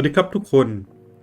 วัสดีครับทุกคน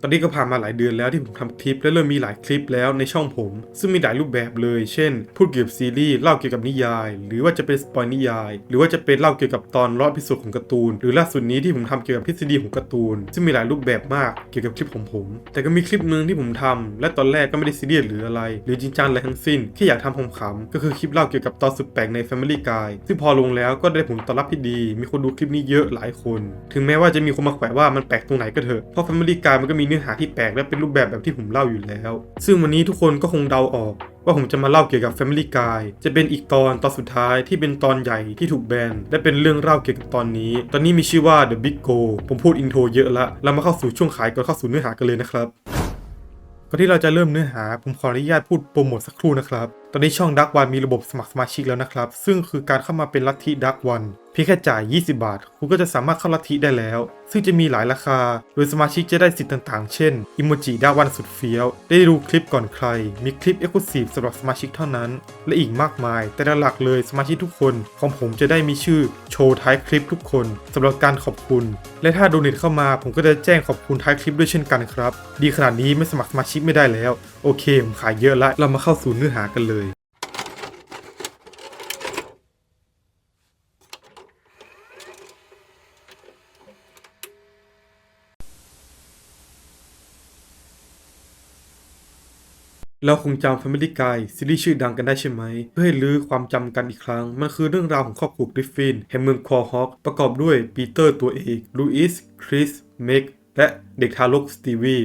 ตอนนี้ก็ผ่านมาหลายเดือนแล้วที่ผมทำคลิป และเริ่มมีหลายคลิปแล้วในช่องผม ซึ่งมีหลายรูปแบบเลย เช่น พูดเกี่ยวกับซีรีส์เล่าเกี่ยวกับนิยาย หรือว่าจะเป็นสปอยนิยาย หรือว่าจะเป็นเล่าเกี่ยวกับตอนรอบพิสูจน์ของการ์ตูน หรือล่าสุดนี้ที่ผมทำเกี่ยวกับทฤษฎีของการ์ตูน ซึ่งมีหลายรูปแบบมากเกี่ยวกับคลิปของผม แต่ก็มีคลิปหนึ่งที่ผมทำและตอนแรกก็ไม่ได้ซีเรียสหรืออะไร หรือจริงจังอะไรทั้งสิ้นแค่อยากทำขำๆก็คือคลิปเล่าเกี่ยวกับตอนสุดแปลกใน Family Guy ซึ่งพอลงแล้วก็ได้ผลตอบรับที่ดี มีคนดูคลิปนี้เยอะหลายคน ถึงแม้ว่าจะมีคนมาแขวะว่ามันแปลกตรงไหนก็เถอะเพราะ Family Guy มันก็มีเนื้อหาที่แปลกและเป็นรูปแบบแบบที่ผมเล่าอยู่แล้ว ซึ่งวันนี้ทุกคนก็คงเดาออก ว่าผมจะมาเล่าเกี่ยวกับ Family Guy จะเป็นอีกตอนตอนสุดท้ายที่เป็นตอนใหญ่ที่ถูกแบนและเป็นเรื่องเล่าเกี่ยวกับตอนนี้ ตอนนี้มีชื่อว่า The Big Go ผมพูดอินโทรเยอะละเรามาเข้าสู่ช่วงขายก่อนเข้าสู่เนื้อหากันเลยนะครับก่อนที่เราจะเริ่มเนื้อหา ผมขออนุญาตพูดโปรโมทสักครู่นะครับ ตอนนี้ช่องดักวันมีระบบสมัครสมาชิกแล้วนะครับ ซึ่งคือการเข้ามาเป็นลัทธิดักวัน พียงแค่จ่าย 20 บาท คุณก็จะสามารถเข้าลัทธิได้แล้ว ซึ่งจะมีหลายราคา โดยสมาชิกจะได้สิทธิ์ต่างๆ เช่น อิโมจิดักวันสุดเฟี้ยว ได้ดูคลิปก่อนใคร มีคลิปเอ็กซ์คลูซีฟสำหรับสมาชิกเท่านั้น และอีกมากมาย แต่หลักๆเลยสมาชิกทุกคน ของผมจะได้มีชื่อโชว์ท้ายคลิปทุกคนสำหรับการขอบคุณ และถ้าโดเนทเข้ามา ผมก็จะแจ้งขอบคุณท้ายคลิปด้วยเช่นกันครับ ดีขนาดนี้ไม่สมัครสมาชิกไม่ได้แล้ว โอเค ผมขายเยอะละ เรามาเข้าสู่เนื้อหากันเลย เราคงจำ Family Guy ซีรีส์ชื่อดังกันได้ใช่ไหม เพื่อให้ลื้อความจำกันอีกครั้ง มันคือเรื่องราวของครอบครัวกริฟฟินแห่งเมืองคอฮอกประกอบด้วยปีเตอร์ตัวเอกลูอิส คริส เมกและเด็กทารกสตีวี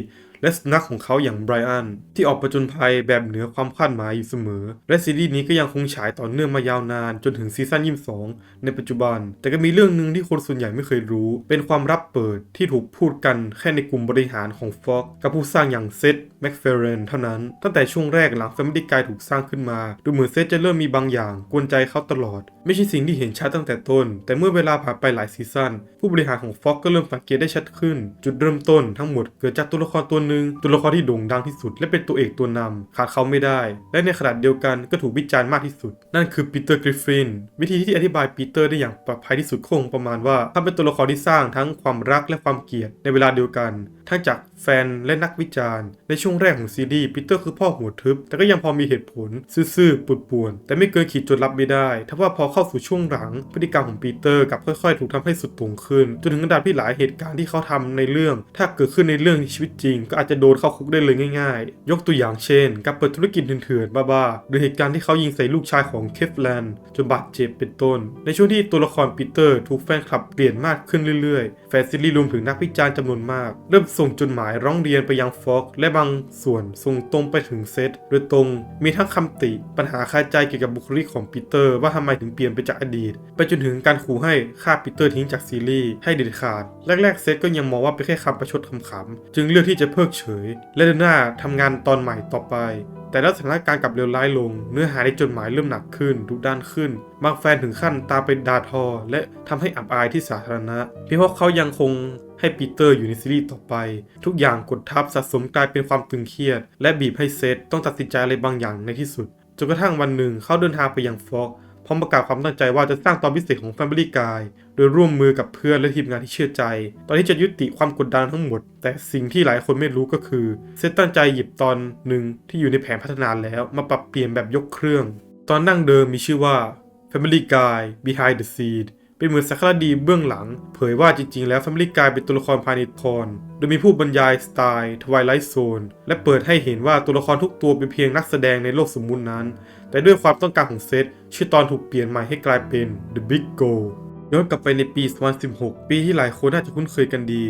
และสุนัขของเขาอย่างไบรอันที่ออกประจนภัยแบบเหนือความคาดหมายอยู่เสมอ และซีรีส์นี้ก็ยังคงฉายต่อเนื่องมายาวนานจนถึงซีซั่น22 ในปัจจุบัน แต่ก็มีเรื่องหนึ่งที่คนส่วนใหญ่ไม่เคยรู้ เป็นความลับเปิดที่ถูกพูดกันแค่ในกลุ่มบริหารของ Fox กับผู้สร้างอย่างเซธแม็กเฟรนเท่านั้น ตั้งแต่ช่วงแรกหลัง Family Guy ถูกสร้างขึ้นมา ดูเหมือนเซธจะเริ่มมีบางอย่างกวนใจเขาตลอดไม่ใช่สิ่งที่เห็นชัดตั้งแต่ต้น แต่เมื่อเวลาผ่านไปหลายซีซั่นผู้บริหารของ Fox ก็เริ่มสังเกตได้ชัดขึ้น จุดเริ่มต้นทั้งหมดเกิดจากตัวละครตัวหนึ่งตัวละครที่โด่งดังที่สุด และเป็นตัวเอกตัวนำขาดเขาไม่ได้ และในขณะเดียวกันก็ถูกวิจารณ์มากที่สุด นั่นคือปีเตอร์กริฟฟินวิธีที่อธิบายปีเตอร์ได้อย่างปลอดภัยที่สุดคงประมาณว่าเขาเป็นตัวละครที่สร้างทั้งความรักและความเกลียดในเวลาเดียวกันทั้งจาก แฟนและนักวิจารณ์ ในช่วงแรกของซีรีส์ปีเตอร์คือพ่อหัวทึบ แต่ก็ยังพอมีเหตุผล ซื่อๆปุดป่วน แต่ไม่เกินขีดจนรับไม่ได้ถ้าว่าพอเข้าสู่ช่วงหลัง พฤติกรรมของปีเตอร์กับค่อยๆ ถูกทำให้สุดโต่งขึ้น จนถึงระดับที่หลายเหตุการณ์ที่เขาทำในเรื่อง ถ้าเกิดขึ้นในเรื่องชีวิตจริง ก็อาจจะโดนเข้าคุกได้เลยง่าย ๆ ยกตัวอย่างเช่น การเปิดธุรกิจเถื่อนๆบ้าๆหรือเหตุการณ์ที่เขายิงใส่ลูกชายของเคฟแลนด์จนบาดเจ็บเป็นต้น ในช่วงที่ตัวละครปีเตอร์ถูกแฟนคลับเปลี่ยนมากขึ้นเรื่อยๆ แฟนซีรีส์รวมถึงนักวิจารณ์จำนวนมาก เริ่มส่งจดหมายร้องเรียนไปยังฟ็อกและบางส่วนส่งตรงไปถึงเซตโดยตรงมีทั้งคำติ ปัญหาคาใจเกี่ยวกับบุคลิกของปีเตอร์ว่าทำไมถึงเปลี่ยนไปจากอดีต ไปจนถึงการขู่ให้ฆ่าปีเตอร์ทิ้งจากซีรีส์ให้เด็ดขาด แรกๆเซตก็ยังมองว่าเป็นแค่คำประชดขำๆจึงเลือกที่จะเพิกเฉย และเดินหน้าทำงานตอนใหม่ต่อไปแต่แล้วสถานการณ์กลับเลวร้ายลง เนื้อหาในจดหมายเริ่มหนักขึ้นดุด้านขึ้น บางแฟนถึงขั้นตามไปด่าทอ และทำให้อับอายที่สาธารณะเพียงเพราะเขายังคง ให้ปีเตอร์อยู่ในซีรีส์ต่อไป ทุกอย่างกดทับสะสมกลายเป็นความตึงเครียด และบีบให้เซธต้องตัดสินใจอะไรบางอย่างในที่สุดจนกระทั่งวันหนึ่งเขาเดินทางไปยังฟอกพร้อมประกาศความตั้งใจว่าจะสร้างตอนพิเศษของ Family Guy โดยร่วมมือกับเพื่อนและทีมงานที่เชื่อใจ ตอนที่จะยุติความกดดันทั้งหมด แต่สิ่งที่หลายคนไม่รู้ก็คือ เซตตั้งใจหยิบตอนหนึ่งที่อยู่ในแผนพัฒนาแล้วมาปรับเปลี่ยนแบบยกเครื่อง ตอนดั้งเดิมมีชื่อว่า Family Guy Behind the Scene เป็นเหมือนสารคดีเบื้องหลัง เผยว่าจริงๆ แล้ว Family Guy เป็นตัวละครภายในละครโดยมีผู้บรรยายสไตล์ Twilight Zone และเปิดให้เห็นว่าตัวละครทุกตัวเป็นเพียงนักแสดงในโลกสมมุตินั้น แต่ด้วยความต้องการของเซตชื่อตอนถูกเปลี่ยนใหม่ให้กลายเป็น The Big Go ย้อนกลับไปในปี 2016 ปีที่หลายคนน่าจะคุ้นเคยกันดี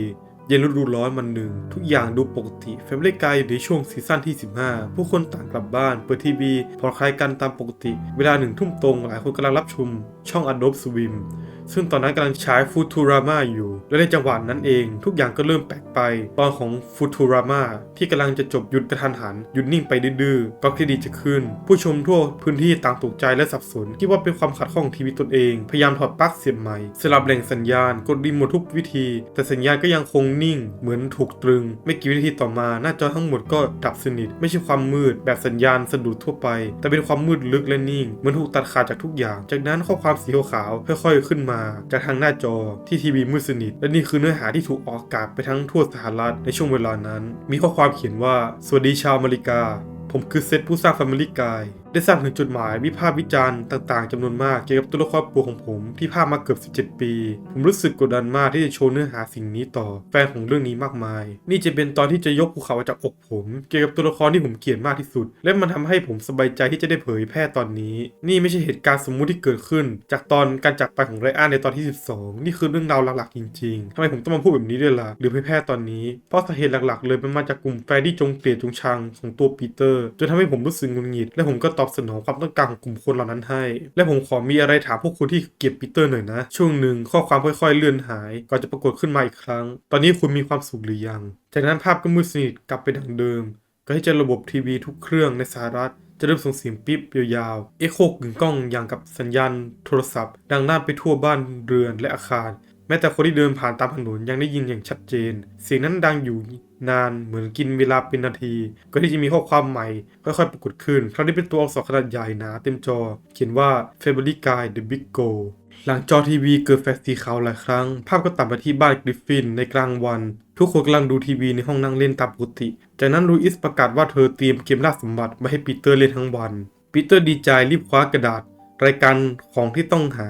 เย็นฤดูร้อนวันหนึ่ง ทุกอย่างดูปกติ Family Guy อยู่ในช่วงซีซั่นที่ 15 ผู้คนต่างกลับบ้าน เปิดทีวีผ่อนคลายกันตามปกติ เวลาหนึ่งทุ่มตรง หลายคนกำลังรับชมช่อง Adobe Swim ซึ่งตอนนั้นกำลังฉาย Futurama อยู่ และในจังหวะนั้นเองทุกอย่างก็เริ่มแปลกไป ตอนของ Futurama ที่กำลังจะจบหยุดกระทันหัน หยุดนิ่งไปดื้อๆก็คดิตจะขึ้น ผู้ชมทั่วพื้นที่ต่างตกใจและสับสนคิดว่าเป็นความขัดข้องทีวีตนเอง พยายามถอดปลั๊กเสียบใหม่สลับแหล่งสัญญาณกดรีโมททุกวิธี แต่สัญญาณก็ยังคงนิ่ง เหมือนถูกตรึง ไม่กี่วินาทีต่อมาหน้าจอทั้งหมดก็ดับสนิท ไม่ใช่ความมืดแบบสัญญาณสะดุดทั่วไป แต่เป็นความมืดลึกและนิ่งเหมือนถูกตัดขาดจากทุกอย่าง จากนั้นข้อความสีขาวๆค่อย ๆ ขึ้นมามาจากทางหน้าจอที่ทีวีมืดสนิท และนี่คือเนื้อหาที่ถูกออกอากาศไปทั้งทั่วสหรัฐในช่วงเวลานั้น มีข้อความเขียนว่า สวัสดีชาวอเมริกา ผมคือเซตผู้สร้าง Family Guy ได้ทราบถึงจดหมายวิพากษ์วิจารณ์ต่างๆจำนวนมากเกี่ยวกับตัวละครปู่ของผมที่พากย์มาเกือบ 17 ปี ผมรู้สึกกดดันมากที่จะโชว์เนื้อหาสิ่งนี้ต่อแฟนของเรื่องนี้มากมาย นี่จะเป็นตอนที่จะยกภูเขาจากอกผม เกี่ยวกับตัวละครที่ผมเกลียดมากที่สุด และมันทำให้ผมสบายใจที่จะได้เผยแพร่ตอนนี้ นี่ไม่ใช่เหตุการณ์สมมุติที่เกิดขึ้น จากตอนการจากไปของไรอันในตอนที่ 12 นี่คือเรื่องราวหลักๆจริงๆทำไมผมต้องมาพูดแบบนี้ด้วยล่ะหรือเผยแพร่ตอนนี้เพราะสาเหตุหลักๆ เลยมันมาจากกลุ่มแฟนที่จงเกลียดจงชังของตัวปีเตอร์จนทำให้ผมรู้สึกงุดหงิดและผมก็ตอบสนองความต้องการของกลุ่มคนเหล่านั้นให้ และผมขอมีอะไรถามพวกคุณที่เกลียดปีเตอร์หน่อยนะ ช่วงหนึ่งข้อความค่อยๆเลื่อนหาย ก่อนจะปรากฏขึ้นมาอีกครั้ง ตอนนี้คุณมีความสุขหรือยัง จากนั้นภาพก็มืดสนิทกลับไปดังเดิม ก็ให้เจอระบบทีวีทุกเครื่องในสหรัฐจะเริ่มส่งเสียงปิ๊บยาวๆ เอ็กโคกึ่งก้องอย่างกับสัญญาณโทรศัพท์ ดังน่านไปทั่วบ้านเรือนและอาคาร ม้แต่คนที่เดินผ่านตามถนนยังได้ยินอย่างชัดเจน เสียงนั้นดังอยู่นานเหมือนกินเวลาเป็นนาที ก็ที่จะมีข้อความใหม่ค่อยๆปรากฏขึ้นคราวนี้เป็นตัวอักษรขนาดใหญ่หนาเต็มจอ เขียนว่า Family Guy The Big Go หลังจอทีวีเกิดแฟลชสีขาวหลายครั้ง ภาพก็ตัดมาที่บ้านกริฟฟินในกลางวัน ทุกคนกำลังดูทีวีในห้องนั่งเล่นตามปกติ จากนั้นลูอิสประกาศว่าเธอเตรียมเกมล่าสมบัติมาให้ปีเตอร์เล่นทั้งวันปีเตอร์ดีใจรีบคว้ากระดาษ รายการของที่ต้องหา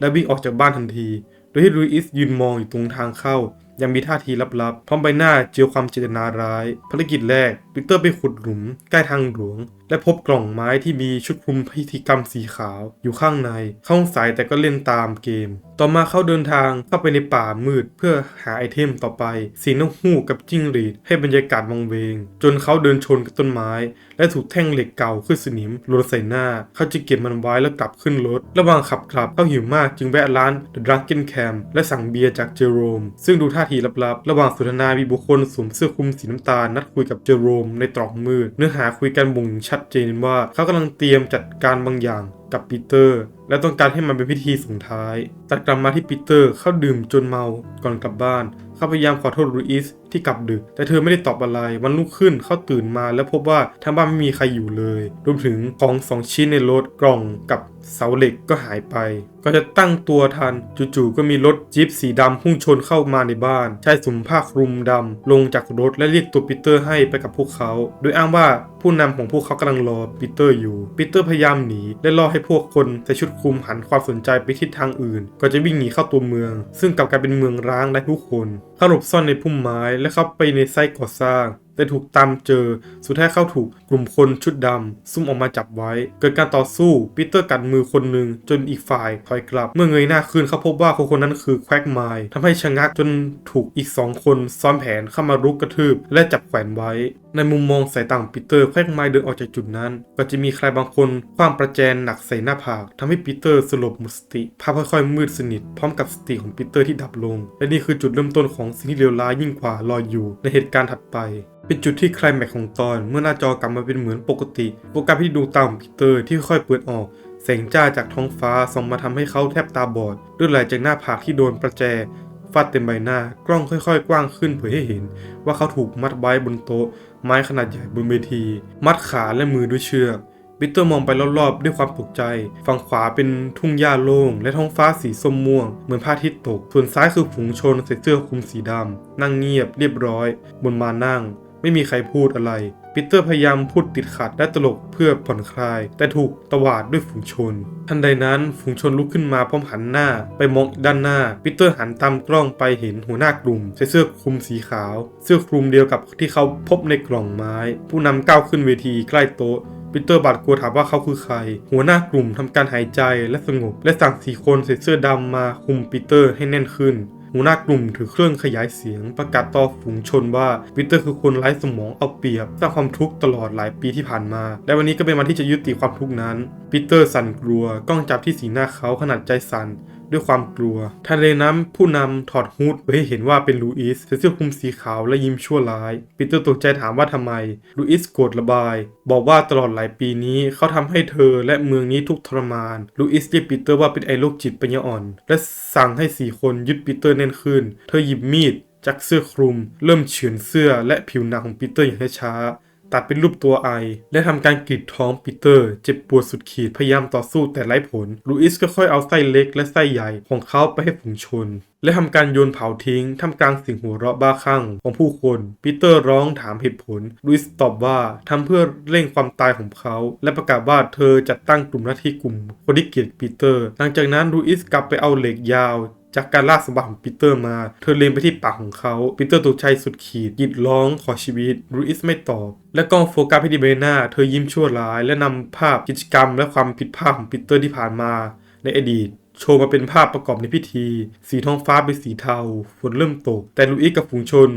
และวิ่งออกจากบ้านทันที โดยที่ลูอิสยืนมองอยู่ตรงทางเข้า ยังมีท่าทีลับๆ พร้อมใบหน้าเจียวความเจตนาร้าย ภารกิจแรกปีเตอร์ไปขุดหลุมใกล้ทางหลวง และพบกล่องไม้ที่มีชุดคลุมพิธีกรรมสีขาวอยู่ข้างใน เข้าสงสัยแต่ก็เล่นตามเกม ต่อมาเขาเดินทางเข้าไปในป่ามืดเพื่อหาไอเทมต่อไป สีนกฮูกกับจิ้งหรีดให้บรรยากาศวังเวง จนเขาเดินชนกับต้นไม้ และถูกแท่งเหล็กเก่าขึ้นสนิมหล่นใส่หน้า เขาจะเก็บมันไว้แล้วกลับขึ้นรถ ระหว่างขับกลับเขาหิวมากจึงแวะร้าน The Drunken Camp และสั่งเบียร์จากเจอโรม ซึ่งดูท่าทีลับๆ ระหว่างสนทนามีบุคคลสวมเสื้อคลุมสีน้ำตาลนัดคุยกับเจอโรมในตรอกมืด เนื้อหาคุยกันบ่งชัดดเจนว่าเขากำลังเตรียมจัดการบางอย่างกับปีเตอร์ และต้องการให้มันเป็นพิธีส่งท้าย ตัดกลับมาที่ปีเตอร์เข้าดื่มจนเมาก่อนกลับบ้าน เขาพยายามขอโทษลูอิสที่กลับดึก แต่เธอไม่ได้ตอบอะไร วันรุ่งขึ้นเขาตื่นมาแล้วพบว่าทางบ้านไม่มีใครอยู่เลย รวมถึงของสองชิ้นในรถกล่องกับเสาเหล็กก็หายไป ก็จะตั้งตัวทัน จู่ๆก็มีรถจี๊ปสีดำพุ่งชนเข้ามาในบ้าน ชายสวมผ้าคลุมดำลงจากรถและเรียกตัวปีเตอร์ให้ไปกับพวกเขา โดยอ้างว่าผู้นำของพวกเขากำลังรอปีเตอร์อยู่ ปีเตอร์พยายามหนีและล่อให้พวกคนใส่ชุดคุมหันความสนใจไปทิศทางอื่น ก็จะวิ่งหนีเข้าตัวเมือง ซึ่งกลับกลายเป็นเมืองร้างและผู้คนเขาหลบซ่อนในพุ่มไม้และเข้าไปในไซต์ก่อสร้าง แต่ถูกตามเจอ สุดท้ายเข้าถูกกลุ่มคนชุดดำซุ่มออกมาจับไว้ เกิดการต่อสู้ปีเตอร์กัดมือคนหนึ่งจนอีกฝ่ายถอยกลับ เมื่อเงยหน้าขึ้นเขาพบว่าคนคนนั้นคือแควกไมล์ทำให้ชะงักจนถูกอีกสองคนซ้อนแผนเข้ามารุกกระทืบ และจับแขวนไว้ ในมุมมองสายต่างปีเตอร์แควกไมล์เดินออกจากจุดนั้น ก็จะมีใครบางคนคว้างประแจนหนักใส่หน้าผากทำให้ปีเตอร์สลบหมดสติภาพค่อยๆมืดสนิท พร้อมกับสติของปีเตอร์ที่ดับลง และนี่คือจุดเริ่มต้นของสิ่งที่เลวร้ายยิ่งกว่ารออยู่ในเหตุการณ์ถัดไปเป็นจุดที่ไคลแม็กของตอน เมื่อหน้าจอกลับมาเป็นเหมือนปกติโปรแกรมที่ดวงตาของปีเตอร์ที่ค่อยๆเปิดออกแสงจ้าจากท้องฟ้าส่องมาทำให้เขาแทบตาบอดเลือดไหลจากหน้าผากที่โดนประแจฟาดเต็มใบหน้ากล้องค่อยๆ กว้างขึ้นเผยให้เห็น ว่าเขาถูกมัดไว้บนโต๊ะ ไม้ขนาดใหญ่บนเวที มัดขาและมือด้วยเชือกปีเตอร์มองไปรอบๆ ด้วยความตกใจ ฝั่งขวาเป็นทุ่งหญ้าโล่ง และท้องฟ้าสีส้มม่วง เหมือนพระอาทิตย์ตก ส่วนซ้ายคือฝูงชนใส่เสื้อคลุมสีดำนั่งเงียบเรียบร้อย บนมานั่ง ไม่มีใครพูดอะไร ปีเตอร์พยายามพูดติดขัดและตลกเพื่อผ่อนคลาย แต่ถูกตวาดด้วยฝูงชน ทันใดนั้นฝูงชนลุกขึ้นมาพร้อมหันหน้า ไปมองอีกด้านหน้า ปีเตอร์หันตามกล้องไปเห็นหัวหน้ากลุ่ม ใส่เสื้อคลุมสีขาว เสื้อคลุมเดียวกับที่เขาพบในกล่องไม้ ผู้นำก้าวขึ้นเวทีใกล้โต๊ะปีเตอร์บาดกลัวถามว่าเขาคือใคร หัวหน้ากลุ่มทำการหายใจและสงบ และสั่งสี่คนใส่เสื้อดำมาคุมปีเตอร์ให้แน่นขึ้น หัวหน้ากลุ่มถือเครื่องขยายเสียงประกาศต่อฝูงชนว่าปีเตอร์คือคนไร้สมองเอาเปรียบสร้างความทุกข์ตลอดหลายปีที่ผ่านมา และวันนี้ก็เป็นวันที่จะยุติความทุกข์นั้นปีเตอร์สั่นกลัวกล้องจับที่สีหน้าเขาขนาดใจสั่น ด้วยความกลัว ทันใดนั้นผู้นำถอดฮูดเพื่อให้เห็นว่าเป็นลูอิสใส่เสื้อคลุมสีขาวและยิ้มชั่วร้าย ปีเตอร์ตกใจถามว่าทำไม ลูอิสโกรธระบาย บอกว่าตลอดหลายปีนี้เขาทำให้เธอและเมืองนี้ทุกทรมาน ลูอิสเรียกปีเตอร์ว่าเป็นไอโรคจิตปัญญาอ่อน และสั่งให้สี่คนยึดปีเตอร์แน่นขึ้น เธอหยิบมีดจากเสื้อคลุม เริ่มเฉือนเสื้อและผิวหนังของปีเตอร์อย่างช้าๆ ตัดเป็นรูปตัวไอ และทำการกรีดท้องปีเตอร์ เจ็บปวดสุดขีดพยายามต่อสู้แต่ไร้ผลลูอิสก็ค่อยเอาไส้เล็กและไส้ใหญ่ของเขาไปให้ฝูงชน และทำการโยนเผาทิ้งท่ามกลางสียงหัวเราะบ้าคลั่งของผู้คนปีเตอร์ร้องถามเหตุผลลุยส์ตอบว่าทำเพื่อเร่งความตายของเขา และประกาศว่าเธอจะตั้งกลุ่มหน้าที่กลุ่มคนที่เกลียดปีเตอร์ หลังจากนั้นลุยส์กลับไปเอาเหล็กยาว จากการลากสมบัติของปีเตอร์มา เธอเล็งไปที่ปากของเขาปีเตอร์ตกใจสุดขีดยิดร้องขอชีวิตรูอิสไม่ตอบ และกล้องโฟกัสไปที่เบน่าเธอยิ้มชั่วร้าย และนำภาพกิจกรรม และความผิดพลาดของปีเตอร์ที่ผ่านมา ในอดีตโชว์มาเป็นภาพประกอบในพิธี สีท้องฟ้าเป็นสีเทาฝนเริ่มตก แต่ลูอิสกับฝูงชน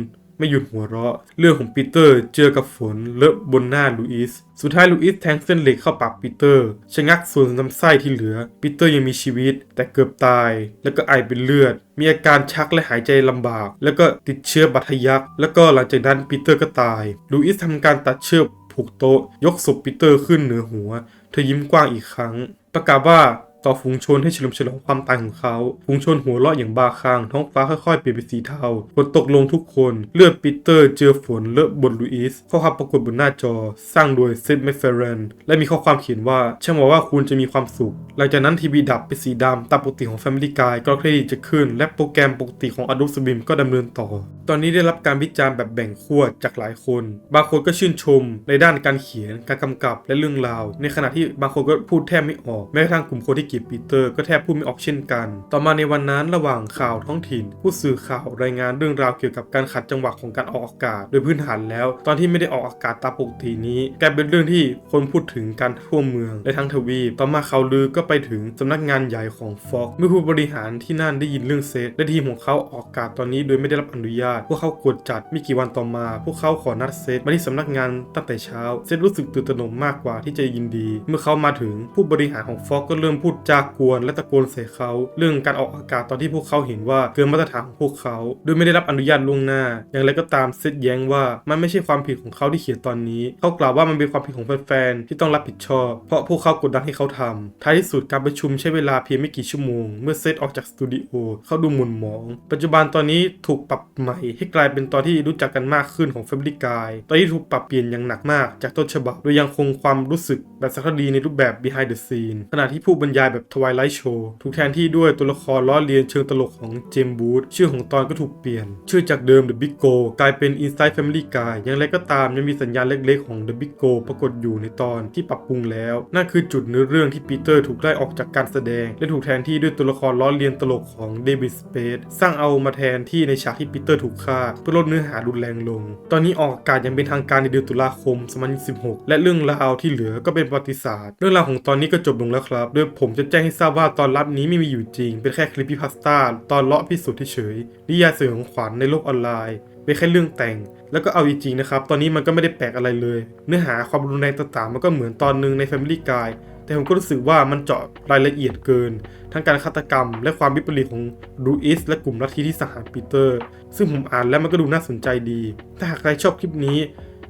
ไม่หยุดหัวเราะ เรื่องของปีเตอร์เจอกับฝนเลอะบนหน้าลูอิส สุดท้ายลูอิสแทงเส้นเหล็กเข้าปากปีเตอร์ ชะงักส่วนลำไส้ที่เหลือ ปีเตอร์ยังมีชีวิต แต่เกือบตาย แล้วก็ไอเป็นเลือด มีอาการชักและหายใจลำบาก แล้วก็ติดเชื้อบัตทะยัก แล้วก็หลังจากนั้นปีเตอร์ก็ตาย ลูอิสทำการตัดเชือกผูกโต๊ะ ยกศพปีเตอร์ขึ้นเหนือหัว เธอยิ้มกว้างอีกครั้ง ประกาศว่า ต่อฝูงชนให้เฉลิมฉลองความตายของเขา ฝูงชนหัวเราะอย่างบ้าคลั่งท้องฟ้าค่อยๆเปลี่ยนเป็นสีเทาฝนตกลงทุกคน เลือดปีเตอร์เจอฝนเลอะบนลูอิสข้อความปรากฏบนหน้าจอ สร้างโดยเซธแมคเฟรนและมีข้อความเขียนว่าช่างหวังว่าคุณจะมีความสุข หลังจากนั้นทีวีดับเป็นสีดำตามปกติของ Family Guy ก็เครดิตจะขึ้น และโปรแกรมปกติของ Adult Swim ก็ดำเนินต่อ ตอนนี้ได้รับการวิจารณ์แบบแบ่งขั้วจากหลายคน บางคนก็ชื่นชม ในด้านการเขียนการกำกับและเรื่องราว ในขณะที่บางคนก็พูดแทบไม่ออกแม้กระทั่งกลุ่มคนที่เกลียดปีเตอร์ก็แทบพูดไม่ออกเช่นกัน ต่อมาในวันนั้นระหว่างข่าวท้องถิ่น ผู้สื่อข่าวรายงานเรื่องราวเกี่ยวกับการขัดจังหวะของการออกอากาศ โดยพื้นฐานแล้ว ตอนที่ไม่ได้ออกอากาศตามปกตินี้กลายเป็นเรื่องที่คนพูดถึงการทั่วเมืองและทั้งทวีปต่อมาข่าวลือก็ไปถึงสำนักงานใหญ่ของ Fox เมื่อผู้บริหารที่นั่นได้ยินเรื่องเซตและทีมของเขาออกอากาศตอนนี้โดยไม่ได้รับอนุญาต พวกเขากดจัดไม่กี่วันต่อมา พวกเขาขอนัดเซตมาที่สำนักงานตั้งแต่เช้า เซตรู้สึกตื่นตระหนกมากกว่าที่จะยินดี เมื่อเขามาถึงผู้บริหารของ Fox ก็เริ่มพูดจากกวนและตะโกนใส่เขา เรื่องการออกอากาศตอนที่พวกเขาเห็นว่าเกินมาตรฐานของพวกเขา โดยไม่ได้รับอนุญาตล่วงหน้า อย่างไรก็ตามเซตแย้งว่ามันไม่ใช่ความผิดของเขาที่เขียนตอนนี้ เขากล่าวว่ามันเป็นความผิดของแฟนๆที่ต้องรับผิดชอบ เพราะพวกเขากดดันให้เขาทำท้ายที่สุดการประชุมใช้เวลาเพียงไม่กี่ชั่วโมง เมื่อเซตออกจากสตูดิโอเขาดูหมุนหมอง ปัจจุบันตอนนี้ถูกปรับใหม่ ให้กลายเป็นตอนที่รู้จักกันมากขึ้นของ Family Guy ตอนที่ถูกปรับเปลี่ยนอย่างหนักมาก จากต้นฉบับโดยยังคงความรู้สึกแบบสารคดีในรูปแบบ behind the scene ขณะที่ผู้บรรยายแบบ Twilight Show ถูกแทนที่ด้วยตัวละครล้อเลียนเชิงตลกของเจมบูธชื่อของตอนก็ถูกเปลี่ยน ชื่อจากเดิม The Big Go กลายเป็น Inside Family Guy อย่างไรก็ตามยังมีสัญญาณเล็กๆของ The Big Go ปรากฏอยู่ในตอนที่ปรับปรุงแล้ว นั่นคือจุดเนื้อเรื่องที่ปีเตอร์ถูกไล่ออกจากการแสดง และถูกแทนที่ด้วยตัวละครล้อเลียนตลกของเดวิดสเปซสร้างเอามาแทนที่ในฉากที่ปีเตอร์ถูกฆ่าเพื่อลดเนื้อหารุนแรงลง ตอนนี้ออกอากาศย่างเป็นทางการในเดือนตุลาคม 2026และเรื่องราวที่เหลือก็เป็นประวัติศาสตร์ เรื่องราวของตอนนี้ก็จบลงแล้วครับโดยผมจะแจ้งให้ทราบว่าตอนรับนี้ไม่มีอยู่จริง เป็นแค่คลิปพิพาสต้าตอนเลาะพิสูจน์เฉยนิยายสยองขวัญในโลกออนไลน์เป็นแค่เรื่องแต่ง แล้วก็เอาจริงๆนะครับ ตอนนี้มันก็ไม่ได้แปลกอะไรเลย เนื้อหาความรุนแรงต่างๆ มันก็เหมือนตอนหนึงใน Family Guy แต่ผมก็รู้สึกว่ามันเจาะรายละเอียดเกิน ทั้งการฆาตกรรม และความวิปริตของรูอิสและกลุ่มลัทธิที่สังหารปีเตอร์ ซึ่งผมอ่านแล้วมันก็ดูน่าสนใจดี ถ้าหากใครชอบคลิปนี้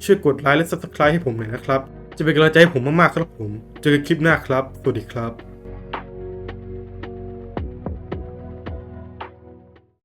ช่วยกดไลค์และ Subscribe ให้ผมหน่อยนะครับ จะเป็นกำลังใจให้ผมมากๆครับผม เจอกันคลิปหน้าครับ สวัสดีครับ